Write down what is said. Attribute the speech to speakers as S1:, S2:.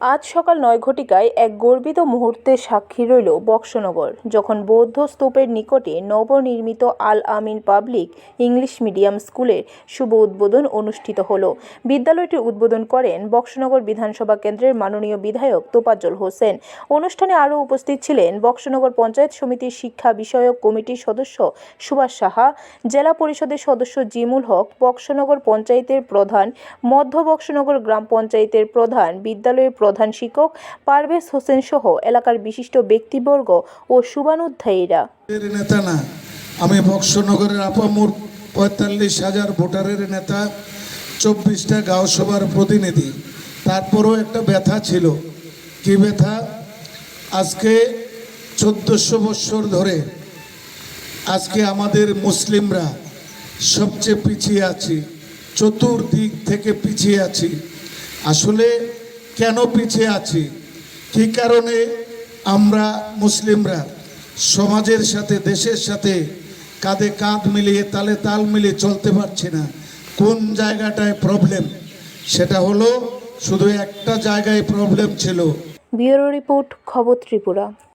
S1: আজ সকাল নয় ঘটিকায় এক গর্বিত মুহূর্তের সাক্ষী রইল বক্সনগর, যখন বৌদ্ধ স্তূপের নিকটে নবনির্মিত Al Amin public English medium স্কুলের শুভ উদ্বোধন অনুষ্ঠিত হল। বিদ্যালয়টির উদ্বোধন করেন বক্সনগর বিধানসভা কেন্দ্রের মাননীয় বিধায়ক তোপাজ্জল হোসেন। অনুষ্ঠানে আরও উপস্থিত ছিলেন বক্সনগর পঞ্চায়েত সমিতির শিক্ষা বিষয়ক কমিটির সদস্য সুভাষ সাহা, জেলা পরিষদের সদস্য জিমুল হক, বক্সনগর পঞ্চায়েতের প্রধান, মধ্য বক্সনগর গ্রাম পঞ্চায়েতের প্রধান, বিদ্যালয়ের প্রধান শিক্ষক পারভেজ হোসেন সহ এলাকার বিশিষ্ট ব্যক্তিবর্গ ও শুভানুধ্যায়ীরা।
S2: নেতা না। আমি বক্সনগরের আপামোর পঁয়তাল্লিশ হাজার ভোটারের নেতা, চব্বিশটা গাঁও সভার প্রতিনিধি। তারপরও একটা ব্যথা ছিল। কি ব্যথা? আজকে চোদ্দোশো বৎসর ধরে আজকে আমাদের মুসলিমরা সবচেয়ে পিছিয়ে আছি, চতুর্দিক থেকে পিছিয়ে আছি। আসলে কেন পিছিয়ে আছি? কি কারণে আমরা মুসলিমরা সমাজের সাথে, দেশের সাথে কাঁধে কাঁধ মিলিয়ে, তালে তাল মিলিয়ে চলতে পারছি না? কোন জায়গাটায় প্রবলেম সেটা হলো শুধু একটা জায়গায় প্রবলেম ছিল।
S1: ব্যুরো রিপোর্ট, খবর ত্রিপুরা।